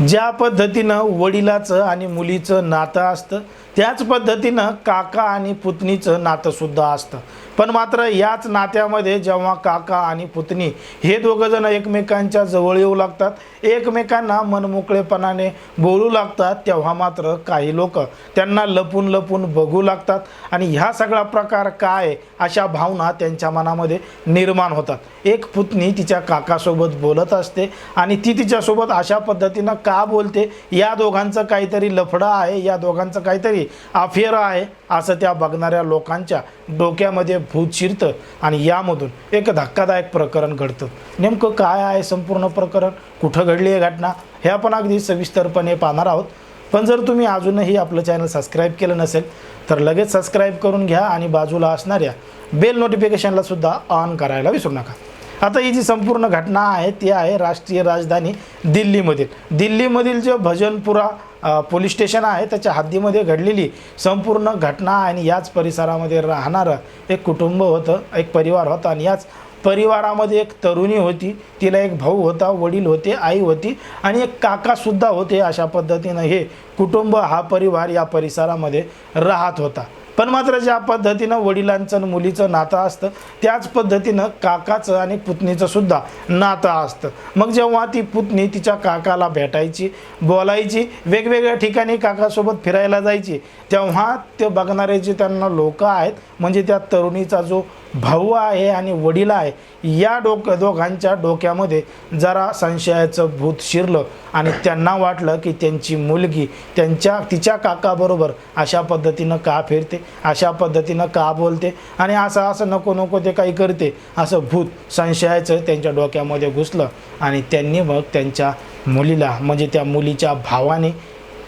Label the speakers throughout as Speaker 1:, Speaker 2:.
Speaker 1: ज्या पद्धतीनं वडिलाचं आणि मुलीचं नातं असतं त्याच पद्धतीनं काका आणि पुतणीचं नातंसुद्धा असतं. पण मात्र याच नात्यामध्ये जेव्हा काका आणि पुतणी हे दोघंजणं एकमेकांच्या जवळ येऊ लागतात एकमेकांना मनमोकळेपणाने बोलू लागतात तेव्हा मात्र काही लोक त्यांना लपून लपून बघू लागतात. आणि ह्या सगळा प्रकार काय अशा भावना त्यांच्या मनामध्ये निर्माण होतात. एक पुतणी तिच्या काकासोबत बोलत असते आणि ती तिच्यासोबत अशा पद्धतीनं का बोलते? या दोघांचं काहीतरी लफडं आहे या दोघांचं काहीतरी अफेअर आहे असं त्या बघणाऱ्या लोकांच्या डोक्यामध्ये भूत शिरतं आणि यामधून एक धक्कादायक प्रकरण घडतं. नेमकं काय आहे संपूर्ण प्रकरण? कुठं घडली आहे घटना? हे आपण अगदी सविस्तरपणे पाहणार आहोत. पण जर तुम्ही अजूनही आपलं चॅनल सबस्क्राईब केलं नसेल तर लगेच सबस्क्राईब करून घ्या आणि बाजूला असणाऱ्या बेल नोटिफिकेशनला सुद्धा ऑन करायला विसरू नका. आता ही जी संपूर्ण घटना आहे ती आहे राष्ट्रीय राजधानी दिल्लीमधील. दिल्लीमधील जे भजनपुरा पोलीस स्टेशन आहे त्याच्या हद्दीमध्ये घडलेली संपूर्ण घटना आणि याच परिसरामध्ये राहणारं एक कुटुंब होतं एक परिवार होता आणि याच परिवारामध्ये एक तरुणी होती. तिला एक भाऊ होता वडील होते आई होती आणि एक काकासुद्धा होते अशा पद्धतीनं हे कुटुंब हा परिवार या परिसरामध्ये राहत होता. पण मात्र ज्या पद्धतीनं वडिलांचं आणि मुलीचं नातं असतं त्याच पद्धतीनं काकाचं आणि पुतणीचं सुद्धा नातं असतं. मग जेव्हा ती पुतणी तिच्या काकाला भेटायची बोलायची वेगवेगळ्या ठिकाणी काकासोबत फिरायला जायची तेव्हा ते बघणारे जे त्यांना लोक आहेत म्हणजे त्या तरुणीचा जो भाऊ आहे आणि वडील आहे या डोक दोघांच्या डोक्यामध्ये जरा संशयाचं भूत शिरलं आणि त्यांना वाटलं की त्यांची मुलगी त्यांच्या तिच्या काकाबरोबर अशा पद्धतीनं का फिरते अशा पद्धतीनं का बोलते आणि असं असं नको नको ते काही करते असं भूत संशयाचं त्यांच्या डोक्यामध्ये घुसलं आणि त्यांनी मग त्यांच्या मुलीला म्हणजे त्या मुलीच्या भावाने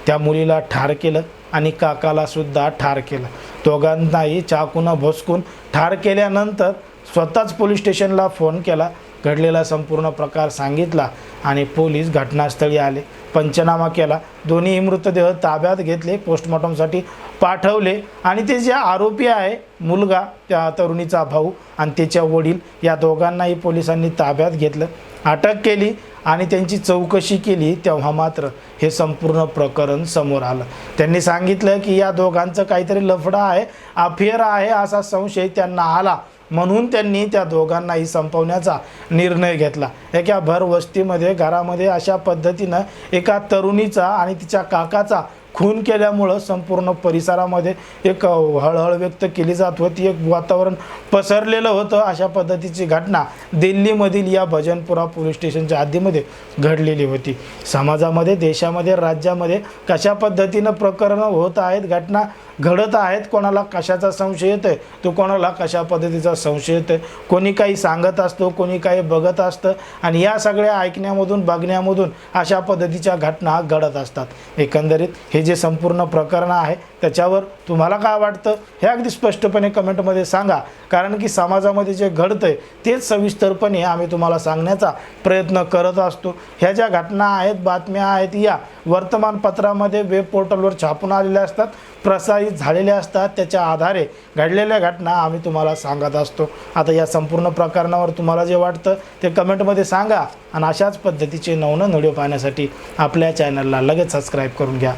Speaker 1: त्या मुलीला ठार केलं आणि काकालासुद्धा ठार केलं. दोघांनाही चाकूनं भोसकून ठार केल्यानंतर स्वतःच पोलीस स्टेशनला फोन केला. घडलेला संपूर्ण प्रकार सांगितला आणि पोलीस घटनास्थळी आले. पंचनामा केला. दोन्ही मृतदेह ताब्यात घेतले पोस्टमॉर्टमसाठी पाठवले आणि ते जे आरोपी आहे मुलगा त्या तरुणीचा भाऊ आणि त्याच्या वडील या दोघांनाही पोलिसांनी ताब्यात घेतलं अटक केली आणि त्यांची चौकशी केली तेव्हा मात्र हे संपूर्ण प्रकरण समोर आलं. त्यांनी सांगितलं की या दोघांचं काहीतरी लफडा आहे अफेअर आहे असा संशय त्यांना आला. म्हणून त्यांनी त्या दोघांनाही संपवण्याचा निर्णय घेतला. एका भर वस्तीमध्ये घरामध्ये अशा पद्धतीनं एका तरुणीचा आणि तिच्या काकाचा खून केल्यामुळं संपूर्ण परिसरामध्ये एक हळहळ व्यक्त केली जात होती. एक वातावरण पसरलेलं होतं अशा पद्धतीची घटना दिल्लीमधील या भजनपुरा पोलीस स्टेशनच्या हद्दीमध्ये घडलेली होती. समाजामध्ये देशामध्ये राज्यामध्ये कशा पद्धतीनं प्रकरणं होत आहेत घटना घडत आहेत कोणाला कशाचा संशय येतो आहे तो कोणाला कशा पद्धतीचा संशय येतो आहे कोणी काही सांगत असतो कोणी काही बघत असतं आणि या सगळ्या ऐकण्यामधून बघण्यामधून अशा पद्धतीच्या घटना घडत असतात. एकंदरीत हे जे संपूर्ण प्रकरण आहे त्याच्यावर तुम्हाला काय वाटतं? हे अगदी स्पष्टपणे कमेंटमध्ये सांगा. कारण की समाजामध्ये जे घडतं आहे तेच सविस्तरपणे आम्ही तुम्हाला सांगण्याचा प्रयत्न करत असतो. ह्या ज्या घटना आहेत बातम्या आहेत या वर्तमानपत्रामध्ये वेब पोर्टलवर छापून आलेल्या असतात प्रसारित झालेल्या असतात. त्याच्या आधारे घडलेल्या घटना आम्ही तुम्हाला सांगत असतो. आता या संपूर्ण प्रकरणावर तुम्हाला जे वाटतं ते कमेंटमध्ये सांगा. आणि अशाच पद्धतीचे नवनवीन व्हिडिओ पाहण्यासाठी आपल्या चॅनलला लगेच सबस्क्राईब करून घ्या.